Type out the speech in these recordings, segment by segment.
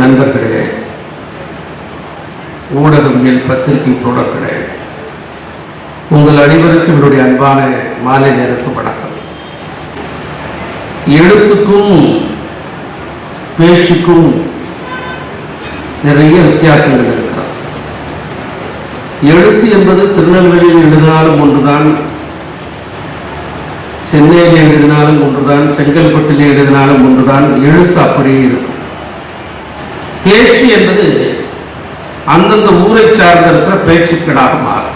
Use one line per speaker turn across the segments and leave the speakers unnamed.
நண்பர்களே ஊடகவியல் பத்திரிகை தொடர்களே உங்கள் அனைவருக்கும் என்னுடைய அன்பான மாலை நேரத்து வணக்கம். எழுத்துக்கும் பேச்சுக்கும் நிறைய வித்தியாசங்கள் இருக்கிறது. எழுத்து என்பது திருநெல்வேலியில் எழுதினாலும் ஒன்றுதான் சென்னையில் எழுதினாலும் ஒன்றுதான் செங்கல்பட்டில் எழுதினாலும் ஒன்றுதான் எழுத்து அப்படியே இருக்கும். பேச்சு என்பது அந்தந்த ஊரை சார்ந்திருக்கிற பேச்சுக்களாக மாறும்.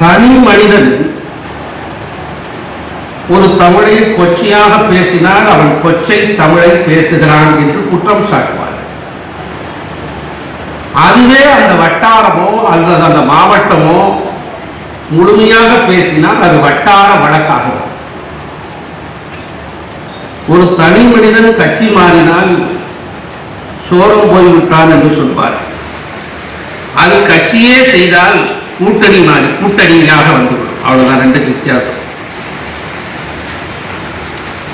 தனி மனிதன் ஒரு தமிழை கொச்சையாக பேசினால் அவன் கொச்சை தமிழை பேசுகிறான் என்று குற்றம் சாட்டுவார் அதுவே அந்த வட்டாரமோ அல்லது அந்த மாவட்டமோ முழுமையாக பேசினால் அது வட்டார வழக்காகும். ஒரு தனி மனிதன் கட்சி மாறினால் சோரம் போய்விட்டான் என்று சொல்வார். அது கட்சியே செய்தால் கூட்டணி மாறி கூட்டணியாக வந்துவிடும். அவ்வளவுதான் ரெண்டு வித்தியாசம்.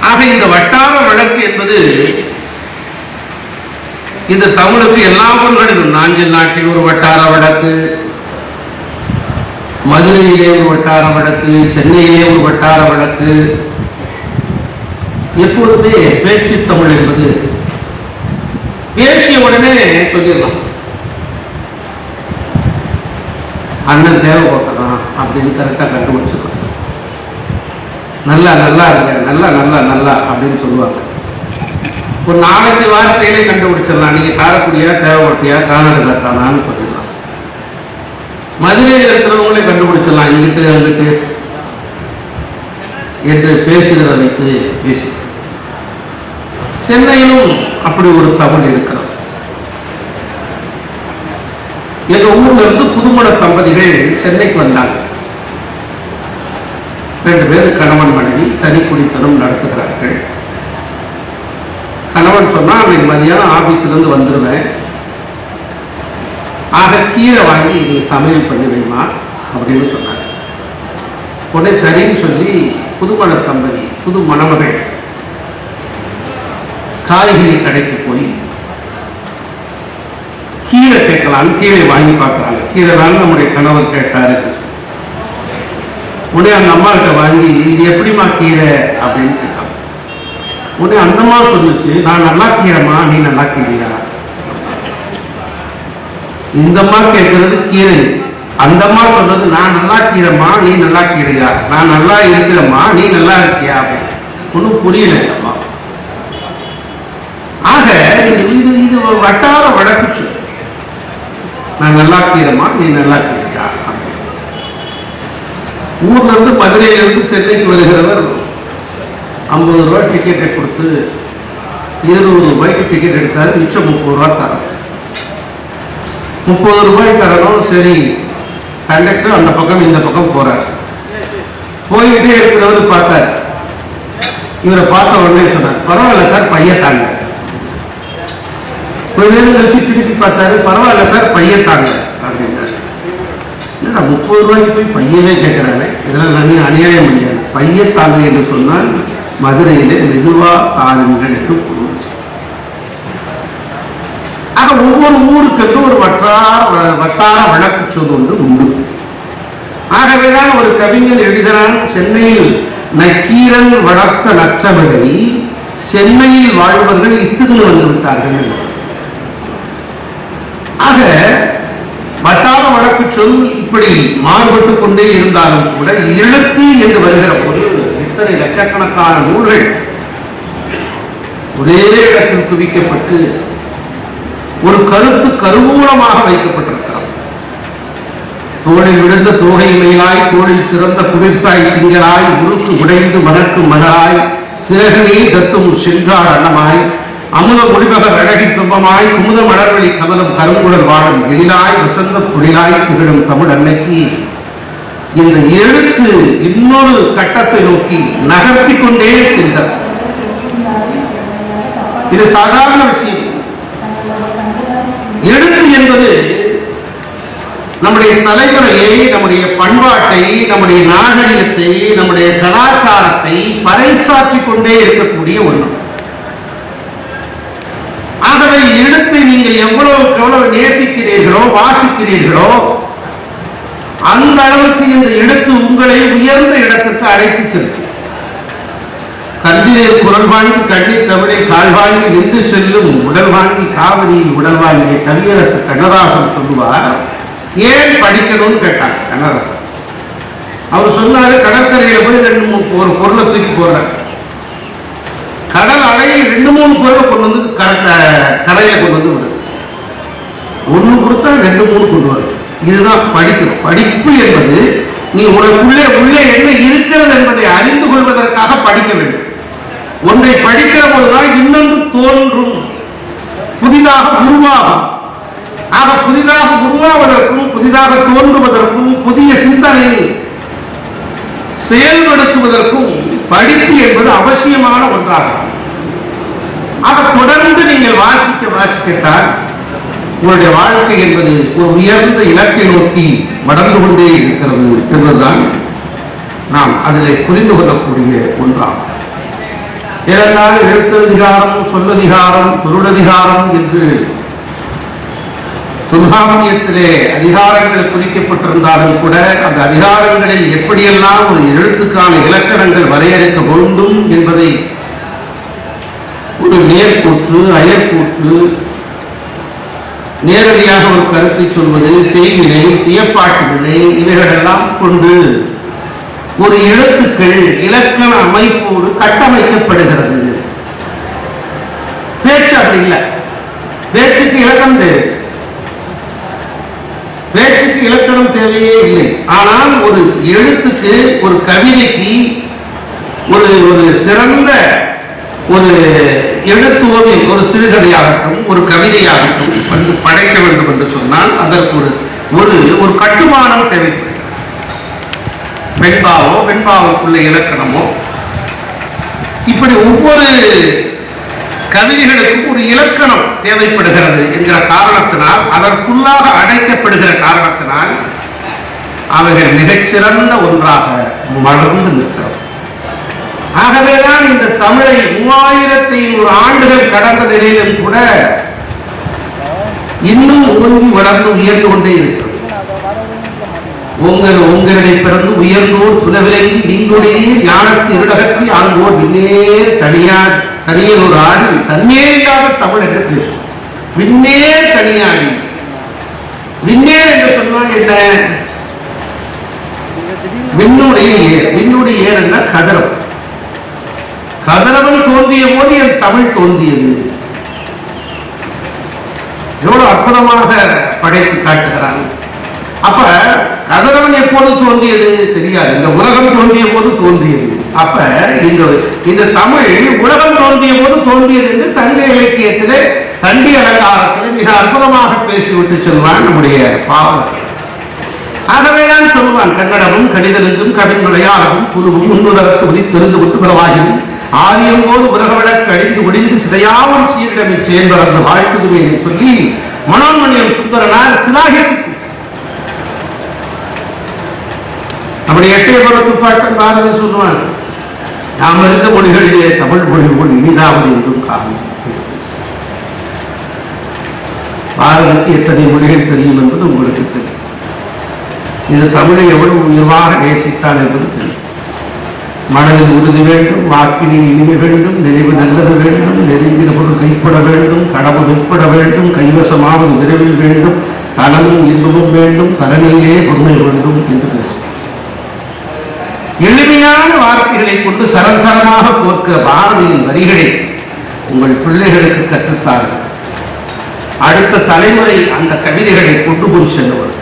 ஆக இந்த வட்டார வழக்கு என்பது இந்த தமிழுக்கு எல்லா ஊர்களிலும் நாஞ்சில் நாட்டில் ஒரு வட்டார வழக்கு மதுரையிலே ஒரு வட்டார வழக்கு சென்னையிலே ஒரு வட்டார வழக்கு. எப்பொழுதுமே பேச்சு தமிழ் என்பது பேசிய உடனே சொல்லிடலாம். அண்ணன் தேவைப்பட்டதான் அப்படின்னு கரெக்டாக கண்டுபிடிச்சிடலாம் நல்லா நல்லா இருக்க நல்லா நல்லா நல்லா அப்படின்னு சொல்லுவாங்க. ஒரு நாலஞ்சு வார்த்தையிலே கண்டுபிடிச்சிடலாம். நீங்க காரக்குடியா தேவைப்பட்டியா காணாடுதானான்னு சொல்லிடலாம். மதுரையில் இருக்கிறவங்களே கண்டுபிடிச்சிடலாம். இங்கிட்டு அங்கிட்டு. என்று பேசுகிற வைத்து பேசி சென்னையிலும் அப்படி ஒரு தமிழ் இருக்கிறது. எங்க ஊர்ல இருந்து புதுமண தம்பதிகள் சென்னைக்கு வந்தாங்க. ரெண்டு பேர் கணவன் மனைவி தனி குடித்தனம் நடத்துகிறார்கள். கணவன் சொன்னா அன்னைக்கு மதியானம் ஆபீஸ்ல இருந்து வந்துடுவேன் ஆக கீரை வாங்கி சமையல் பண்ணி வைமா அப்படின்னு சொன்னாங்க. உடனே சரின்னு சொல்லி புதுமண தம்பதி புது மணமகள் காய்கறி கடைக்கு போய் கீரை கேட்கலாம் கீரை வாங்கி பார்க்கறாங்க. கீரை தான் நம்முடைய கணவர் கேட்டாரு. உடனே அந்த அம்மா கிட்ட வாங்கி இது எப்படிம்மா கீரை? அப்படின்னு கேட்டாங்க. உடனே அந்தம்மா சொல்லுச்சு நான் நல்லா கீரைம்மா நீ நல்லா கீரையா? இந்த அம்மா கேட்கறது கீரை. அந்த அம்மா சொல்றது நான் நல்லா கீரைம்மா நீ நல்லா கீரையா? நான் நல்லா இருக்கிறேம்மா நீ நல்லா இருக்கியா? அப்படின்னு. ஒன்றும் புரியல அம்மா. ஆக இது இது இது வட்டார வழக்கு நான் நல்லா தீரமா நீ நல்லா கீரையா ஊர்ல இருந்து மதுரையில இருந்து சென்னைக்கு வருகிறவர் ஐம்பது ரூபாய் டிக்கெட்டை கொடுத்து இருபது ரூபாய்க்கு டிக்கெட் எடுத்தாரு மிச்சம் முப்பது ரூபாய் தரணும். முப்பது ரூபாய் தரணும் சரி. கண்டக்டர் அந்த பக்கம் இந்த பக்கம் போறார். போயிட்டே இருக்கிறவர் பார்த்தார். இவரை பார்த்த உடனே சொன்னார் பரவாயில்ல சார் பையன் தாங்க. கொஞ்ச நேரம் கழிச்சு திருப்பி பார்த்தாரு. பரவாயில்ல சார் பையன் தாங்க அப்படின்னாரு என்னடா முப்பது ரூபாய்க்கு போய் பையனே கேட்கிறானே இதெல்லாம் நான் அநியாயம் முடியாது பையன் தாங்க என்று சொன்னால் மதுரையிலே மெதுவா தாருங்கள் என்று பொருள் ஆக ஒவ்வொரு ஊருக்கு ஒரு வட்டார வட்டார வழக்கு சொல் ஒன்று உண்டு. ஆகவேதான் ஒரு கவிஞர் எழுதுகிறான் சென்னையில் நக்கீரன் வளர்த்த நச்சமிழை சென்னையில் வாழ்வர்கள் இஸ்துகள் வந்து விட்டார்கள் ஆக வட்டார வழக்கு சொல் இப்படி மாறுபட்டு கொண்டே இருந்தாலும் கூட எழுத்து என்று வருகிற போது இத்தனை லட்சக்கணக்கான நூல்கள் ஒரே இடத்தில் குவிக்கப்பட்டு ஒரு கருத்து கருவூலமாக வைக்கப்பட்டிருக்கிறது. தோளில் விழுந்த தோகை மேலாய் தோளில் சிறந்த குளிர்சாய் திங்களாய் உருக்கு உடைந்து மணக்கும் மலராய் சிறகனே தத்தும் சென்றார் அன்னமாய் அமுத முடிவகர் அழகி துன்பமாய் குமுத மலர்வழி கமலம் கருங்குழல் வாழும் எழிலாய் வசந்த புழிலாய் திகழும் தமிழ் அன்னைக்கு. இந்த எழுத்து இன்னொரு கட்டத்தை நோக்கி நகர்த்தி கொண்டே சென்றார். இது சாதாரண விஷயம். எழுத்து என்பது நம்முடைய தலைமுறையை நம்முடைய பண்பாட்டை நம்முடைய நாகரிகத்தை நம்முடைய கலாச்சாரத்தை பறைசாற்றிக் கொண்டே இருக்கக்கூடிய ஒன்று ஆகவே எழுத்தை நீங்கள் எவ்வளவு எவ்வளவு நேசிக்கிறீர்களோ வாசிக்கிறீர்களோ அந்த அளவுக்கு இந்த எழுத்து உங்களை உயர்ந்த இடத்துக்கு அழைத்து செல்லும். கல்வியை குரல் வாங்கி கண்ணீர் தமிழை கால் வாங்கி நின்று செல்லும் உடல் வாங்கி காவிரியில் உடல் வாங்கிய கவியரசு கண்ணதாசன் சொல்லுவார். ஏன் படிக்கணும்னு கேட்டாங்க கண்ணதாசன். அவர் சொன்னாரு கடற்கரையில போய் ரெண்டு மூணு ஒரு பொருளை தூக்கி போடுறார். கடல் அலையை ரெண்டு மூணு பொருளை கொண்டு வந்து கர- கொண்டு வந்து விடுது ஒண்ணு கொடுத்தா ரெண்டு மூணு கொண்டு வரும் இதுதான் படிக்கணும் படிப்பு என்பது நீ உனக்குள்ளே உள்ளே என்ன இருக்கிறது என்பதை அறிந்து கொள்வதற்காக படிக்க வேண்டும். ஒன்றை படிக்கிற போதுதான் இன்னொன்று தோன்றும். புதிதாக உருவாகும். ஆக புதிதாக உருவாவதற்கும் புதிதாக தோன்றுவதற்கும் புதிய சிந்தனை செயல்படுத்துவதற்கும் படிப்பு என்பது அவசியமான ஒன்றாகும் அதை தொடர்ந்து நீங்கள் வாசிக்க வாசிக்கத்தான் உங்களுடைய வாழ்க்கை என்பது ஒரு உயர்ந்த இலக்கை நோக்கி வளர்ந்து கொண்டே இருக்கிறது என்பதுதான் நாம் அதில் புரிந்து கொள்ளக்கூடிய ஒன்றாகும். ஏனென்றால் எழுத்ததிகாரம் சொல்லதிகாரம் பொருளதிகாரம் என்று தொல்காப்பியத்திலே அதிகாரங்கள் குறிக்கப்பட்டிருந்தாலும் கூட அந்த அதிகாரங்களில் எப்படியெல்லாம் ஒரு எழுத்துக்கான இலக்கணங்கள் வரையறுக்க வேண்டும் என்பதை ஒரு நேர்கூற்று அயற்கூற்று நேரடியாக ஒரு கருத்தை சொல்வது செய்வினை சியப்பாட்டு வினை இவைகளெல்லாம் கொண்டு ஒரு எழுத்துக்கள் இலக்கண அமைப்போடு கட்டமைக்கப்படுகிறது. பேச்சு அப்படி இல்லை. பேச்சுக்கு இலக்கணம் தேவை. பேச்சுக்கு இலக்கணம் தேவையே இல்லை. ஆனால் ஒரு எழுத்துக்கு ஒரு கவிதைக்கு ஒரு ஒரு சிறந்த ஒரு எழுத்து ஓவியம் ஒரு சிறுகதையாகட்டும் ஒரு கவிதையாகட்டும் வந்து படைக்க வேண்டும் என்று சொன்னால் அதற்கு ஒரு ஒரு ஒரு கட்டுமானம் தேவைப்படுகிறது பெண்பாவோ பெண்பாவுக்குள்ள இலக்கணமோ இப்படி ஒவ்வொரு கவிதைகளுக்கும் ஒரு இலக்கணம் தேவைப்படுகிறது என்கிற காரணத்தினால் அதற்குள்ளாக அடைக்கப்படுகிற காரணத்தினால் அவைகள் மிகச்சிறந்த ஒன்றாக மலர்ந்து நிற்கிறது ஆகவேதான் இந்த தமிழை மூவாயிரத்தி ஐநூறு ஆண்டுகள் கடந்த நிலையிலும் கூட இன்னும் ஓங்கி வளர்ந்து உயர்ந்து கொண்டே இருக்கிறது உங்கள் உங்களிடை பிறந்து உயர்ந்தோர் புலவிலங்கி நீங்களுடைய ஞானத்து இருடகத்தில் ஆங்கோர் இன்னே தனியார் தனியர் ஒரு ஆடி தன்னேரில்லாத தமிழ் என்று பேசும். விண்ணேர் தனியாடி. விண்ணேர் என்று சொன்னால் என்ன? விண்ணுடைய ஏர் விண்ணுடைய ஏர் என்ன கதரம் கதரவன் தோன்றிய போது என் தமிழ் தோன்றியது. எவ்வளவு அற்புதமாக படைத்து காட்டுகிறான். அப்ப கதிரவன் எப்போது தோன்றியது? தெரியாது. இந்த உலகம் தோன்றிய போது தோன்றியது. அப்ப இந்த இந்த தமிழ் உலகம் தோன்றிய போது தோன்றியது என்று சங்க இலக்கியத்திலே தண்டி அலங்காரத்திலே மிக அற்புதமாக பேசிவிட்டு செல்வான் நம்முடைய பாவம் ஆகவேதான் சொல்லுவான் கன்னடமும் கடிதலுக்கும் கவின் விளையாடவும் குருவும் முன்னுதற்கு தெரிந்து விட்டு பிறவாகியும் ஆரியம் போது உலகவிடக்கு அழிந்து ஒடிந்து சிதையாவும் சீரிடமை சேர்ந்தவரது வாழ்த்துதுமே என்று சொல்லி மனோன்மணியம் சுந்தரனார் சிலாகித்து நம்முடைய எட்டயபுரத்து பாட்டன் பாரதி சொல்லுவான் நாம் இருந்த மொழிகளிலே தமிழ் மொழி போல் இனிதாவது என்றும் காணும் பாரதிக்கு எத்தனை மொழிகள் தெரியும் என்பது உங்களுக்கு தெரியும். இது தமிழை எவ்வளவு உயர்வாக நேசித்தான் என்பது தெரியும். மனதில் உறுதி வேண்டும் வாக்கினை இனிமை வேண்டும் நினைவு நல்லது வேண்டும் நெருங்கின பொருள் கைப்பட வேண்டும் கடவுள் உட்பட வேண்டும் கைவசமாவது விரைவில் வேண்டும் தனமும் இன்பமும் வேண்டும் தரநிலையே பொறுமை வேண்டும் என்று பேசுகிறேன் எளிமையான வார்த்தைகளை கொண்டு சரசரமாக கோர்க்க பாரதியின் வரிகளை உங்கள் பிள்ளைகளுக்கு கற்றுத்தார்கள். அடுத்த தலைமுறை அந்த கவிதைகளை கொண்டு போய் செல்லுவர்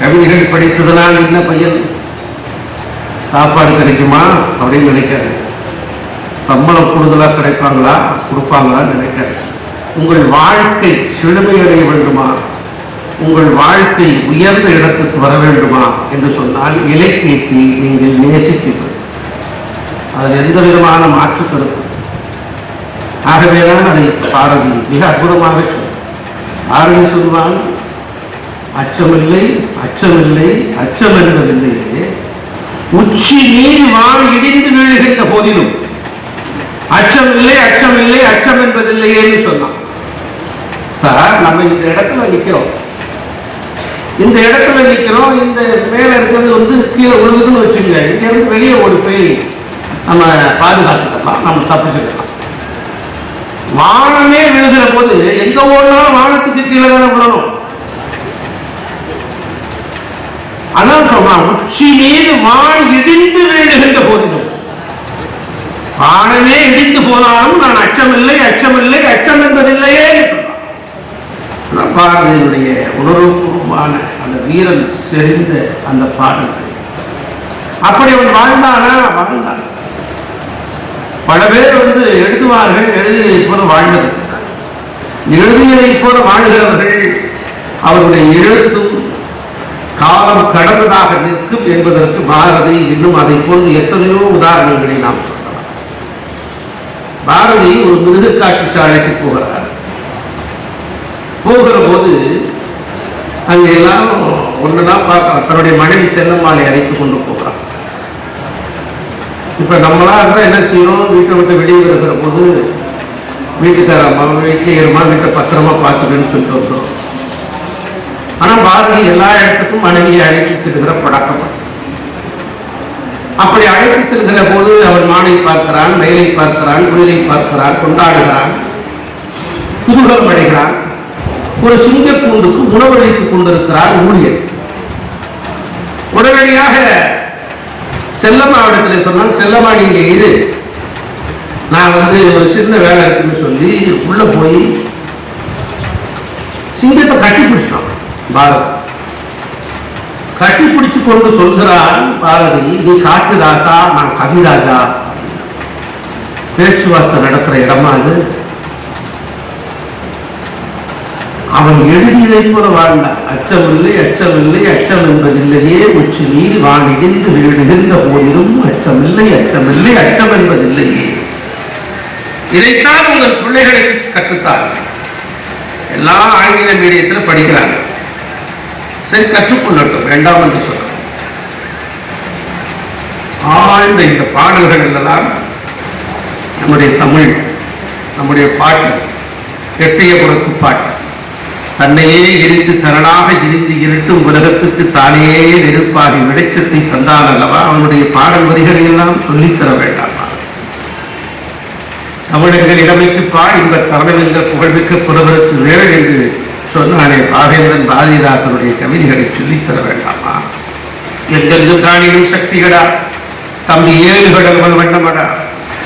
கவிதைகள் படித்ததனால் என்ன பையன்? சாப்பாடு கிடைக்குமா? அப்படின்னு நினைக்கிறேன் சம்பளம் கூடுதலாக கிடைப்பாங்களா? கொடுப்பாங்களான்னு நினைக்கிறேன் உங்கள் வாழ்க்கை செழுமையடைய வேண்டுமா? உங்கள் வாழ்க்கை உயர்ந்த இடத்துக்கு வர வேண்டுமா என்று சொன்னால் இலக்கியத்தை நீங்கள் நேசிப்பீர்கள். அதில் எந்த விதமான மாற்று கருத்து ஆகவேதான் அதை பாரதி மிக அற்புதமாக சொல். பாரதி சொல்வான் அச்சமில்லை அச்சமில்லை அச்சம் என்பதில்லையே உச்சி நீர் வான் இடிந்து விழுகின்ற போதிலும் அச்சமில்லை அச்சமில்லை அச்சம் என்பதில்லையேன்னு சொன்னான். சார் நம்ம இந்த இடத்துல நிக்கிறோம். இந்த இடத்துல நிக்கிறோம் இந்த மேல இருக்கிறது வந்து கீழே விழுகுதுன்னு வச்சுங்க இங்க இருந்து வெளியே ஓடி போய் நம்ம பாதுகாத்துக்கலாம் நம்ம தப்பிச்சுக்கலாம். வானமே விழுகிற போது எங்க ஓடினாலும் வானத்துக்கு கீழே தானே விழணும். அதான் சொல்றான் உச்சி மீது வான் இடிந்து விழுகின்ற போதிலும். வானமே இடிந்து போனாலும் நான் அச்சமில்லை அச்சமில்லை அச்சம் என்பதில்லையே. பாரதியினுடைய உணர்வுபூர்வமான அந்த வீரன் செறிந்த அந்த பாடல். அப்படி அவன் வாழ்ந்தானா? வாழ்ந்தான். பல பேர் வந்து எழுதுவார்கள் எழுதியதை போல வாழ்ந்தது. எழுதியதை போல வாழ்கிறவர்கள் அவருடைய எழுத்தும் காலம் கடந்ததாக நிற்கும் என்பதற்கு பாரதி இன்னும் அதை போன்று எத்தனையோ உதாரணங்களை நாம் சொல்லலாம். பாரதி ஒரு மிருகக்காட்சி சாலைக்கு போகிறார். போகிற போது அங்க எல்லாரும் ஒன்றுதான் பார்க்கலாம் தன்னுடைய மனைவி செல்லம்மாளை அழைத்து கொண்டு போகிறான் இப்போ நம்மளா இருந்தால் என்ன செய்யணும்? வீட்டை விட்டு வெளியே இருக்கிற போது வீட்டுக்கார அம்மா வீட்டில் இருமா வீட்டை பத்திரமா பார்த்துக்கணும்னு சொல்லிட்டு வந்தோம் ஆனால் பாரதி எல்லா இடத்துக்கும் மனைவியை அழைத்து செல்கிற பழக்கம். அப்படி அழைத்து செல்கிற போது அவன் மானை பார்க்கிறான் மயிலை பார்க்கிறான் குயிலை பார்க்கிறான் கொண்டாடுகிறான் குதூகலம் அடைகிறான் ஒரு சிங்கக்கூண்டுக்கு உணவளித்துக் கொண்டிருக்கிறார் ஊழியர். உடனடியாக செல்லம்மாவிடத்தில் சொன்னான் செல்லம்மா நீங்க இது நான் வந்து ஒரு சின்ன வேலை இருக்குன்னு சொல்லி உள்ள போய் சிங்கத்தை கட்டி பிடிச்சிட்டான் பாரதி. கட்டி பிடிச்சு கொண்டு சொல்கிறான் பாரதி நீ காட்டு ராசா நான் கவிராஜா. பேச்சுவார்த்தை நடத்துற இடமா இது அவன் எழுதியதை போல வாழ்ந்தான். அச்சமில்லை அச்சமில்லை அச்சம் என்பதில்லையே உச்சி நீர் வான் இடிந்து விழுகின்ற போதிலும் அச்சமில்லை அச்சமில்லை அச்சம் என்பதில்லையே இதைத்தான் உங்கள் பிள்ளைகளுக்கு கற்றுத்தார்கள் எல்லாம் ஆங்கில மீடியத்தில் படிக்கிறாங்க சரி கற்றுக்கொள்ளட்டும் வேண்டாம் என்று சொல்றேன் ஆழ்ந்த இந்த பாடல்கள் எல்லாம் நம்முடைய தமிழ் நம்முடைய பாட்டு எட்டயபுரத்து பாட்டு. தன்னையே எரித்து தரனாக இருந்து இருட்டும் உலகத்துக்கு தானே நெருப்பாகி வெளிச்சத்தை தந்தான் அல்லவா? அவனுடைய பாடல் வரிகளை எல்லாம் சொல்லித் தர வேண்டாமா? தமிழர்கள் இடமைக்கு பா இந்த தரணம் என்ற புகழ்மிக்க புலவருக்கு வேறு என்று சொன்னானே பாவேந்திரன் பாரதிதாசனுடைய கவிதைகளை சொல்லித் தர வேண்டாமா? எங்கெங்கு காணியும் சக்திகளா தம்பி ஏழு கடல்கள் வண்ணமடா?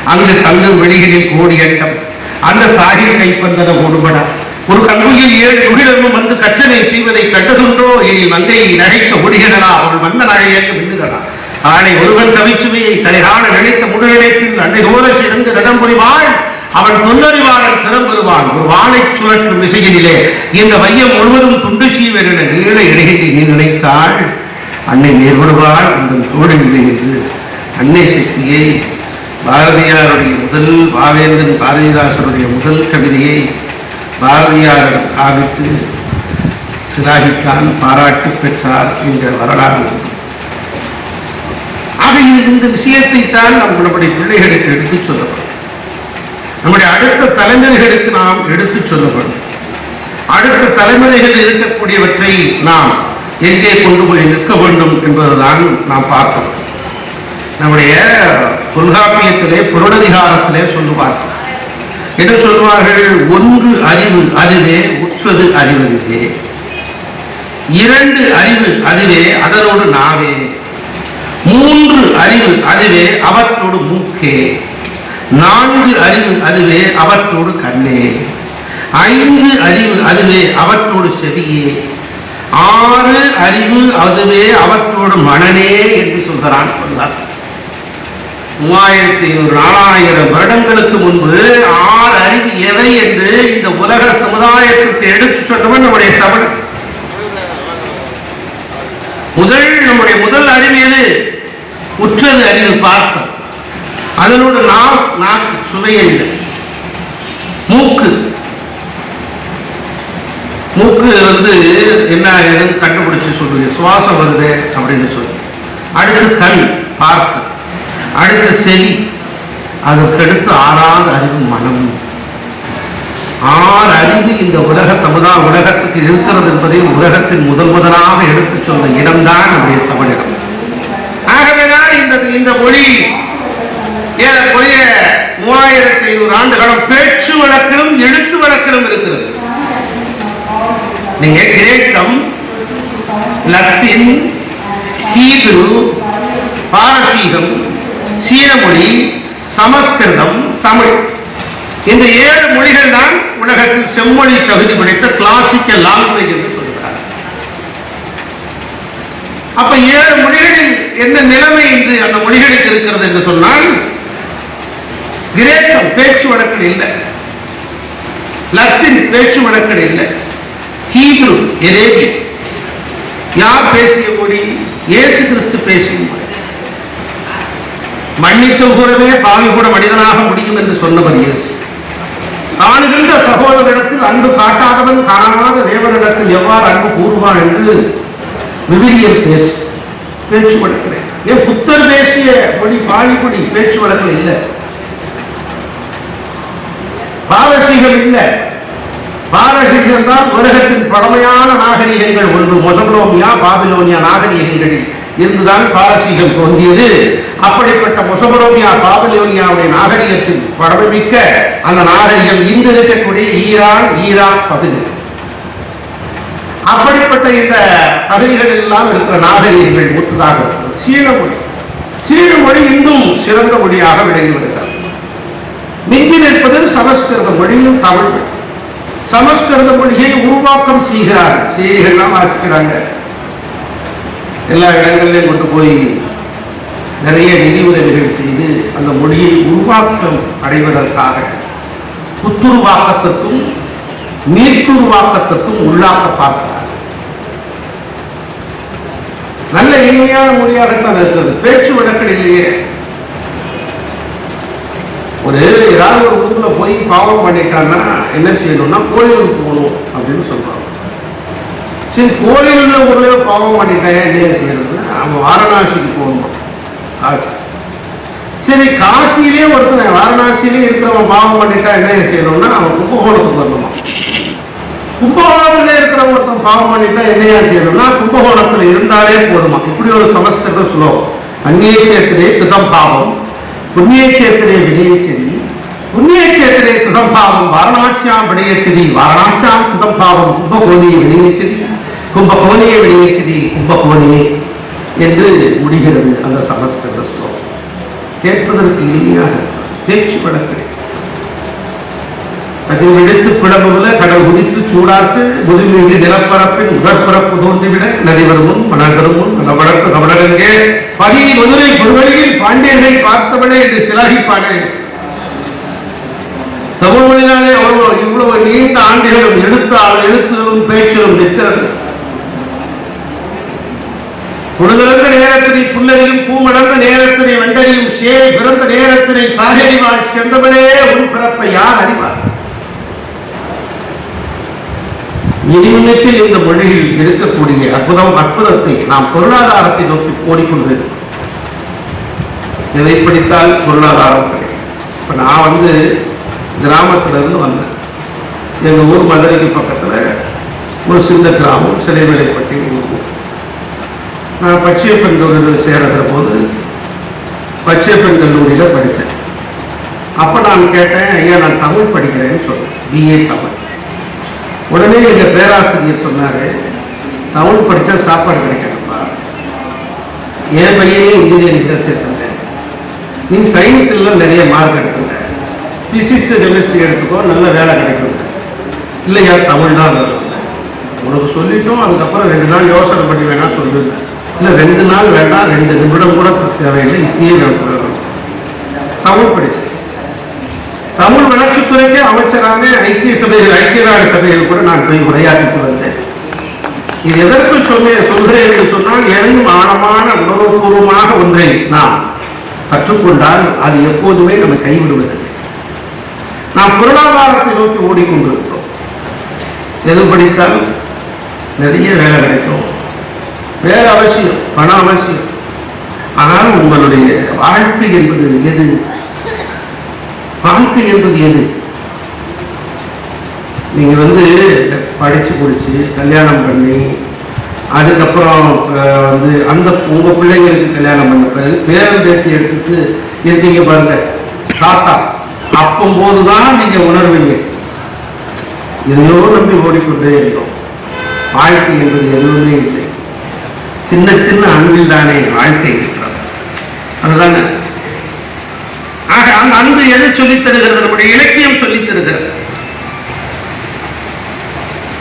அங்கு தங்கும் வெளிகளில் கோடி அண்டம். அந்த சாகில் கைப்பந்தன ஓடுபடா ஒரு கண்ணுயில் ஏழு யுகிடமும் வந்து கச்சனை செய்வதை கண்டதுண்டோ? எனில் மங்கையை நகைக்க முடிகிறதா அவள் மன்ன அழையக்க மின்னுதடா ஆனை ஒருவன் தவிச்சுமையை தலைகாண நினைத்த முழுநிலைப்பில் அன்னை ஓர சிறந்து நடம்புரிவாள் அவன் தொன்னறிவாளர் திறம் பெறுவான். ஒரு வானை சுழற்றும் விசையிலே இந்த மையம் முழுவதும் துண்டு சீவர் என நீள இடையின்றி நீ நினைத்தாள். அன்னை நேர்வருவாள் அந்த தோழவில்லை என்று அன்னை சக்தியை பாரதியாருடைய முதல் பாவேந்தன் பாரதிதாசனுடைய முதல் கவிதையை பாரதியாரிடம் காவித்து சிலாகித்தான் பாராட்டு பெற்றார் என்ற வரலாறு. ஆக இந்த விஷயத்தை தான் நம் நம்முடைய பிள்ளைகளுக்கு எடுத்துச் சொல்லப்படும். நம்முடைய அடுத்த தலைமுறைகளுக்கு நாம் எடுத்துச் சொல்லப்படும். அடுத்த தலைமுறைகள் இருக்கக்கூடியவற்றை நாம் எங்கே கொண்டு போய் நிற்க வேண்டும் என்பதுதான் நாம் பார்க்கிறோம் நம்முடைய தொல்காப்பியத்திலே பொருளதிகாரத்திலே சொல்லுவார்கள். என்ன சொல்வார்கள்? ஒன்று அறிவு அதுவே உற்றது அறிவதுவே இரண்டு அறிவு அதுவே அதனோடு நாவே. மூன்று அறிவு அதுவே அவற்றோடு மூக்கே. நான்கு அறிவு அதுவே அவற்றோடு கண்ணே. ஐந்து அறிவு அதுவே அவற்றோடு செவியே. ஆறு அறிவு அதுவே அவற்றோடு மனநே என்று சொல்கிறான் கொள்ளார் மூவாயிரத்தி ஐநூறு நாலாயிரம் வருடங்களுக்கு முன்பு ஆறு அறிவு எவை என்று இந்த உலக சொல்றவன் நம்முடைய தமிழ். முதல் நம்முடைய முதல் அறிவு எது? உற்றது அறிவு பார்த்தோம் அதனோடு நாம் நாக்கு சுவையில்லை மூக்கு. மூக்கு வந்து என்ன ஏதுன்னு கண்டுபிடிச்சு சொல்லுங்க. சுவாசம் வருது அப்படின்னு சொல்லி. அடுத்து கண் பார்த்து. அடுத்து செவி. அதற்கடுத்து ஆறாவது அறிவு மனம். ஆறு அறிவு இந்த உலக சமுதாய உலகத்துக்கு இருக்கிறது என்பதை உலகத்தின் முதல் முதலாக எடுத்துச் சொன்ன இடம்தான் நம்முடைய தமிழிடம் ஆகவேதான் இந்த இந்த மொழி ஏறக்குறைய மூவாயிரத்தி ஐநூறு ஆண்டுகளும் பேச்சு வழக்கிலும் எழுத்து வழக்கிலும் இருக்கிறது. நீங்க கிரேக்கம் லத்தீன் ஹீப்ரு பாரசீகம் சீன மொழி சமஸ்கிருதம் தமிழ். இந்த ஏழு மொழிகள் தான் உலகத்தில் செம்மொழி தகுதி படைத்த கிளாசிக்கல் லாங்குவேஜ் என்று சொல்கிறார். அப்ப ஏழு மொழிகளில் என்ன நிலைமை என்று அந்த மொழிகளுக்கு இருக்கிறது என்று சொன்னால் கிரேக்கம் பேச்சு வழக்கில் இல்லை. லத்தின் பேச்சு வழக்கில் இல்லை. ஹீப்ரு எரேபி யார் பேசிய மொழி? இயேசு கிறிஸ்து பேசிய மொழி. மன்னித்து கூறவே பாவி கூட மனிதனாக முடியும் என்று சொன்னவர் இயேசு. காணுகின்ற சகோதரிடத்தில் அன்பு காட்டாதவன் காணாத தேவனிடத்தில் எவ்வாறு அன்பு கூறுவான் என்று விவிலியம் பேசு பேச்சு வழக்கிறேன் ஏன் புத்தர் பேசிய மொழி பாலி பேச்சு வழக்கில் இல்லை. பாரசீகம் இல்லை. பாரசீகம் தான் உலகத்தின் பழமையான நாகரிகங்கள் ஒன்று. மொசபரோமியா பாபிலோனியா நாகரிகங்களில். இருந்துதான் பாரசீகம் தோன்றியது. அப்படிப்பட்ட முசபரோமியா பாபலோனியாவுடைய நாகரிகத்தின் பழமைமிக்க அந்த நாகரிகம் இன்று இருக்கக்கூடிய ஈரான் ஈராக் பகுதி. அப்படிப்பட்ட இந்த பகுதிகள் எல்லாம் இருக்கிற நாகரிகங்கள் ஒத்ததாக சீன மொழி. சீன மொழி இன்னும் சிறந்த மொழியாக விளங்கி வருகிறது. மிஞ்சி நிற்பது சமஸ்கிருத மொழியும் தமிழ் சமஸ்கிருத மொழியை உருவாக்கம் செய்கிறார். செய்திகள்லாம் வாசிக்கிறாங்க. எல்லா இடங்களிலும் கொண்டு போய் நிறைய நிதி உதவிகள் செய்து அந்த மொழியை உருவாக்கம் அடைவதற்காக புத்துருவாக்கத்திற்கும் மீட்டுருவாக்கத்திற்கும் உள்ளாக்க பார்க்கிறார். நல்ல இனிமையான மொழியாகத்தான் இருக்கிறது. பேச்சு வழக்கில் இல்லையே. ஒரு ஏதாவது ஒரு ஊர்ல போய் பாவம் பண்ணிட்டான்னா என்ன செய்யணும்னா கோயிலுக்கு போகணும் அப்படின்னு சொல்றாங்க. சரி கோயிலுள்ள ஊர்ல பாவம் பண்ணிட்டேன் என்ன செய்யறது அவன் வாரணாசிக்கு போகணும். காசி. சரி காசியிலே ஒருத்தன் வாரணாசியிலே இருக்கிறவன் பாவம் பண்ணிட்டா என்ன செய்யணும்னா அவன் கும்பகோணத்துக்கு வரணுமா? கும்பகோணத்துல இருக்கிற ஒருத்தன் பாவம் பண்ணிட்டா என்னையா செய்யணும்னா கும்பகோணத்துல இருந்தாலே போதுமா? இப்படி ஒரு சமஸ்கிருத ஸ்லோகம் அந்நியத்திலே கிருதம் பாவம். புண்ணியக்ஷேத்திரே வினயச்சதி. புண்ணியக்ஷேத்திரே கிருதம் பாவம். வாரணாட்சியாம் வினயச்சதி. வாரணாட்சியாம் கிருதம் பாவம். கும்பகோணியை வினயச்சதி. கும்பகோணியை வெளியேற்றி கும்பகோணியே என்று முடிகிறது அந்த சமஸ்கிருத ஸ்லோகம். கேட்பதற்கு இனிமையாக பேச்சு வழக்கு. அதை விடுத்து பிளவுல கடல் உதித்து சூடாக்கு முதுமீது நிலப்பரப்பின் உடற்பரப்பு தோன்றிவிட நதிவர் முன் மணல்கள் முன் வடக்கு மதுரை பொருவழியில் பாண்டியர்கள் பார்த்தவனே என்று சிலாகிப்பானே தமிழ் மொழிதானே அவ்வளவு இவ்வளவு நீண்ட ஆண்டுகளும் எழுத்தால் எழுத்துகளும் பேச்சிலும் நிற்கிறது. புழுதிறந்த நேரத்தினை புல்லரிலும் பூமடர்ந்த நேரத்தினை வெண்டரிலும் சே பிறந்த நேரத்தினை தாகறிவாள் சென்றவனே உன் பிறப்பை யார் அறிவார்? இனிமியத்தில் இந்த மொழியில் இருக்கக்கூடிய அற்புதம் அற்புதத்தை நாம் பொருளாதாரத்தை நோக்கி ஓடிக்கொண்டிருக்கிறோம் இதை படித்தால் பொருளாதாரம் இப்போ இப்ப நான் வந்து கிராமத்துல இருந்து வந்தேன். எங்க ஊர் மதுரைக்கு பக்கத்துல ஒரு சின்ன கிராமம் சிலைவேலைப்பட்டி ஒரு ஊர். பச்சையப்பன் கல்லூரியில் சேர்கிற போது பச்சையப்பன் கல்லூரியில் படித்தேன் அப்போ நான் கேட்டேன் ஐயா நான் தமிழ் படிக்கிறேன்னு சொன்னேன். பிஏ தமிழ். உடனே எங்கள் பேராசிரியர் சொன்னார் தமிழ் படித்தா சாப்பாடு கிடைக்கணும்ப்பா என் பையனே இன்ஜினியரிங் தான் சேர்த்துட்டேன். நீ சயின்ஸ்ல நிறைய மார்க் எடுத்துங்க பிசிக்ஸ் கெமிஸ்ட்ரி எடுத்துக்கோ நல்ல வேலை கிடைக்கும். இல்லையா தமிழ் தான் உனக்கு சொல்லிட்டோம் அதுக்கப்புறம் ரெண்டு நாள் யோசனை பண்ணி வேணாம் சொல்லியிருந்தேன் இல்லை ரெண்டு நாள் வேண்டாம் ரெண்டு நிமிடம் கூட தேவையில்லை இப்பயே தமிழ் படிச்சு. தமிழ் வளர்ச்சித்துறைக்கே அமைச்சரான ஐக்கிய சபையில் ஐக்கிய நாடு சபையில் கூட நான் போய் உரையாற்றிட்டு வந்தேன். இது எதற்கு சொன்னேன் சொல்கிறேன் என்று சொன்னால் எதையும் ஆழமான உணர்வுபூர்வமாக ஒன்றை நாம் கற்றுக்கொண்டால் அது எப்போதுமே நம்ம கைவிடுவதில்லை. நாம் பொருளாதாரத்தை நோக்கி ஓடிக்கொண்டிருக்கிறோம். எது படித்தால் நிறைய வேலை கிடைக்கும். வேலை அவசியம் பண அவசியம். ஆனால் உங்களுடைய வாழ்க்கை என்பது எது? வாழ்க்கை என்பது எது? நீங்க வந்து படிச்சு முடிச்சு கல்யாணம் பண்ணி அதுக்கப்புறம் வந்து அந்த உங்க பிள்ளைங்களுக்கு கல்யாணம் பண்ண பிறகு பேரன் பேத்தி எடுத்துட்டு இருக்கீங்க பாருங்க தாத்தா. அப்பம் போதுதான் நீங்க உணர்வீங்க. எதையோ நம்பி ஓடிக்கொண்டே இருந்தோம். வாழ்க்கை என்பது எதுவுமே இல்லை. சின்ன சின்ன அன்பில் தானே வாழ்க்கை இருக்கிறது. அதுதானே ஆக அந்த அன்பு எதை சொல்லித் தருகிறது? நம்முடைய இலக்கியம் சொல்லித் தருகிறது.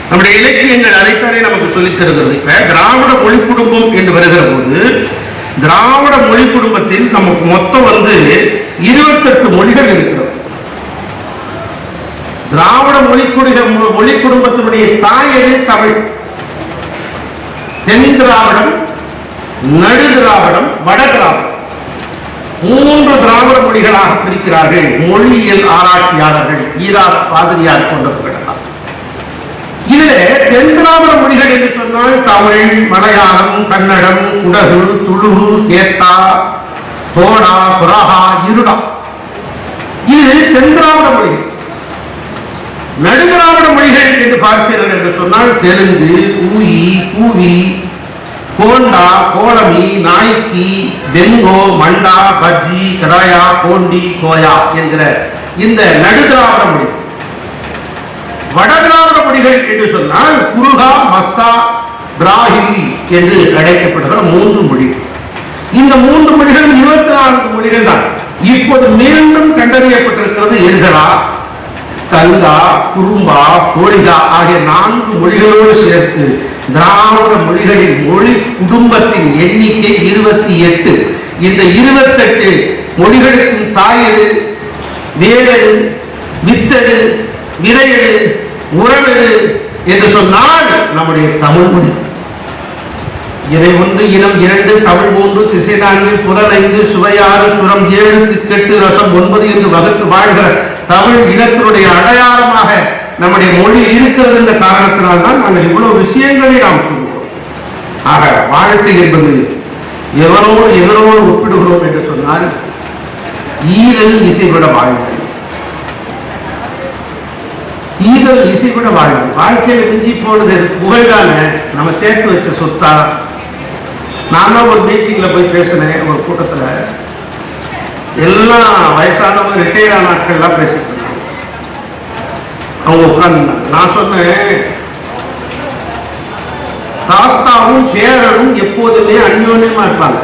நம்முடைய இலக்கியங்கள் அதைத்தானே நமக்கு சொல்லித் தருகிறது. இப்ப திராவிட மொழி குடும்பம் என்று வருகிற போது திராவிட மொழி குடும்பத்தில் நமக்கு மொத்தம் வந்து இருபத்தெட்டு மொழிகள் இருக்கிறது. திராவிட மொழி குடும்ப மொழி குடும்பத்தினுடைய தாய் எது? தமிழ். தென் திராவிடம் நடு திராவிடம் வட திராவிடம். மூன்று திராவிட மொழிகளாக பிரிக்கிறார்கள் மொழியியல் ஆராய்ச்சியாளர்கள் ஈராஸ் பாதிரியார் கொண்டவர்களெல்லாம் இதிலே தென் திராவிட மொழிகள் என்று சொன்னால் தமிழ் மலையாளம் கன்னடம் குடகு துளு கேத்தா தோடா புராகா இருடா. இது தென் திராவிட மொழிகள் நடுதிராவிட மொழிகள் என்று பார்க்கிறது என்று சொன்னால் தெலுங்கு கூயி கூவி கோண்டா கோலமி நாய்க்கி பெங்கோ மண்டா பஜ்ஜி கடாயா கோண்டி கோயா என்கிற இந்த நடுதிராவிட மொழி. வடதிராவிட மொழிகள் என்று சொன்னால் குருகா மஸ்தா பிராஹிலி என்று அழைக்கப்படுகிற மூன்று மொழி. இந்த மூன்று மொழிகள் இருபத்தி நான்கு மொழிகள் தான். இப்போது மீண்டும் கண்டறியப்பட்டிருக்கிறது எர்களா கங்கா குறும்பா சோழிகா ஆகிய நான்கு மொழிகளோடு சேர்த்து திராவிட மொழிகளின் மொழி குடும்பத்தின் எண்ணிக்கை இருபத்தி எட்டு. இந்த இருபத்தெட்டு மொழிகளுக்கும் தாயது வேலது வித்தது விரையது உறவெடு என்று சொன்னால் நம்முடைய தமிழ் மொழி. இதை ஒன்று இனம் இரண்டு தமிழ் மூன்று திசை நான்கு புலன் ஐந்து சுவையாறு சுரம் ஏழு திக்கெட்டு ரசம் ஒன்பது என்று வகுத்து வாழ்கிற தமிழ் இனத்தினுடைய அடையாளமாக நம்முடைய மொழி இருக்கிறது என்ற காரணத்தினால் தான் நாங்கள் இவ்வளவு விஷயங்களை நாம் சொல்லுவோம் ஆக வாழ்க்கை என்பது எவரோடு எவரோடு ஒப்பிடுகிறோம் என்று சொன்னால் ஈரல் இசைவிட வாழ்க்கை. ஈரல் இசைவிட வாழ்க்கை. வாழ்க்கையில் மிஞ்சி போனது புகழ்தான நம்ம சேர்த்து வச்ச சொத்தா நானும் ஒரு மீட்டிங்ல போய் பேசினேன் ஒரு கூட்டத்துல. எல்லாம் வயசானவங்க ரிட்டையர் ஆன ஆட்கள்லாம் பேசிட்டு இருந்தாங்க. அவங்க உட்கார்ந்துருந்தாங்க. நான் சொன்னேன் தாத்தாவும் பேரனும் எப்போதுமே அந்யோன்யமா இருப்பாங்க.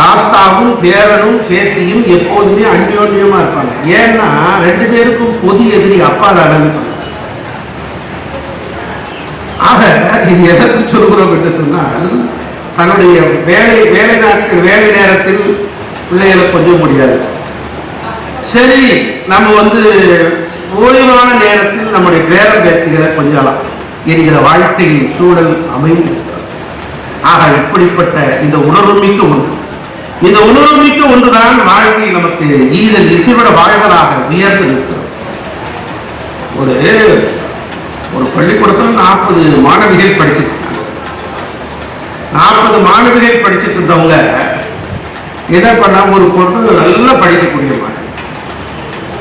தாத்தாவும் பேரனும் பேத்தியும் எப்போதுமே அந்யோன்யமா இருப்பாங்க. ஏன்னா ரெண்டு பேருக்கும் பொது எதிரி அப்பா தானன்னு சொன்னாங்க. ஆக இது எதற்கு சொல்கிறோம் என்று சொன்னால் தன்னுடைய வேலை வேலை நாட்கள் வேலை நேரத்தில் பிள்ளைகளை கொஞ்சம் முடியாது. சரி நம்ம வந்து ஓய்வான நேரத்தில் நம்முடைய பேர பேத்திகளை கொஞ்சலாம் என்கிற வாழ்க்கையின் சூழல் அமைந்திருக்கிறது. ஆக இப்படிப்பட்ட இந்த உணர்வுமிக்க ஒன்று. இந்த உணர்வுமிக்க ஒன்றுதான் வாழ்க்கை நமக்கு ஈரல் இசைவிட வாழ்வதாக உயர்ந்து இருக்கிறது ஒரு ஒரு பள்ளிக்கூடத்தில் நாற்பது மாணவிகள் படிச்சுட்டு நாற்பது மாணவிகள் படிச்சுட்டு இருந்தவங்க என்ன பண்ணாம ஒரு பொண்ணு நல்லா படிக்கக்கூடிய மாணவி.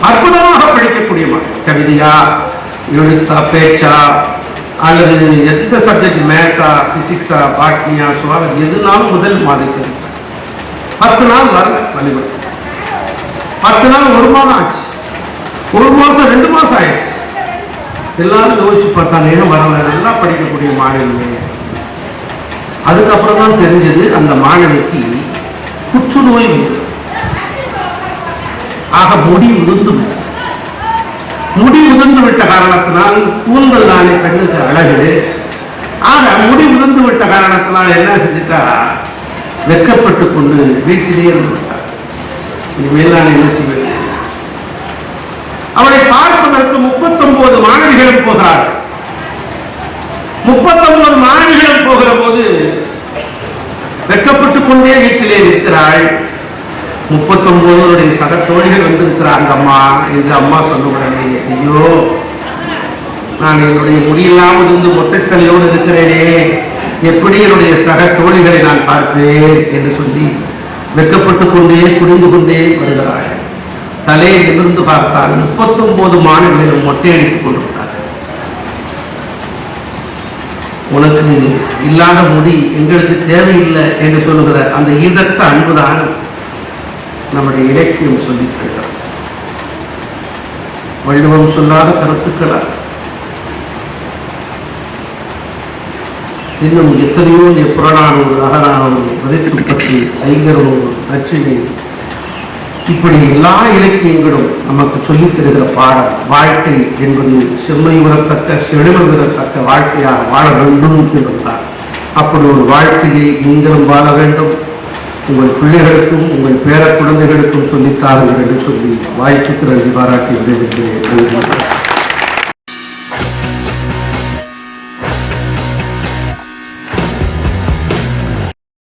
அற்புதமாக படிக்கக்கூடிய மாணவி. கவிதையா எழுத்தா பேச்சா அல்லது எந்த சப்ஜெக்ட் மேத்ஸா பிசிக்ஸா பாட்னியா சுவாலம் எதுனாலும் முதல் மாதிரி பத்து நாள் வரல பள்ளிக்கூடம் பத்து நாள் ஒரு மாதம் ஆச்சு. ஒரு மாசம் ரெண்டு மாசம் ஆயிடுச்சு. எல்லாரும் யோசிச்சு பார்த்தாங்க ஏன் வரல நல்லா படிக்கக்கூடிய மாணவி? அதுக்கப்புறம் தான் தெரிஞ்சது அந்த மாணவிக்கு புற்றுநோய் ஆக முடி உதிர்ந்து முடி உதிர்ந்து விட்ட காரணத்தினால் கூந்தல் தானே கண்ணுக்கு அழகு. ஆக முடி உதிர்ந்து விட்ட காரணத்தினால் என்ன செஞ்சுட்டா? வெக்கப்பட்டு கொண்டு வீட்டிலேயே இருந்து விட்டார். இனிமேல் நான் என்ன செய்வேன்? அவளை பார்ப்பதற்கு முப்பத்தொன்பது மாணவிகளும் போகிறார்கள் முப்பத்தொன்பது மாணவிகளும் போகிற போது வெக்கப்பட்டுக் கொண்டே வீட்டிலே இருக்கிறாள். முப்பத்தொன்பதுடைய சக தோழிகள் வந்திருக்கிறாங்க அம்மா என்று அம்மா சொன்ன உடனே ஐயோ நான் என்னுடைய முடியில்லாமல் இருந்து மொட்டைத்தலையோடு இருக்கிறேனே. எப்படி என்னுடைய சக தோழிகளை நான் பார்ப்பேன்? என்று சொல்லி வெக்கப்பட்டுக் கொண்டே குடிந்து கொண்டே வருகிறாள். தலையை நிமிர்ந்து பார்த்தால் முப்பத்தொன்பது மாநிலங்களிலும் மொட்டையடித்துக் கொண்டிருந்தார்கள் உனக்கு இல்லாத முடி எங்களுக்கு தேவையில்லை என்று சொல்லுகிற அந்த ஈடற்ற அன்புதான் நம்முடைய இலக்கியம் சொல்லித் தருகிறது வள்ளுவம் சொல்லாத கருத்துக்களா? இன்னும் எத்தனையோ புறநானூறு அகநானூறு மதிப்பு பற்றி ஐங்கரூர் நச்சினை இப்படி எல்லா இலக்கியங்களும் நமக்கு சொல்லித் தருகிற பாடம் வாழ்க்கை என்பது செம்மை உரத்தக்க செழுமை உரத்தக்க வாழ்க்கையாக வாழ வேண்டும் என்றார் அப்படி ஒரு வாழ்க்கையை நீங்களும் வாழ வேண்டும். உங்கள் பிள்ளைகளுக்கும் உங்கள் பேர குழந்தைகளுக்கும் சொல்லித்தாருங்கள் என்று சொல்லி வாய்ப்புக்கு நன்றி பாராட்டி விடைபெறுகிறேன்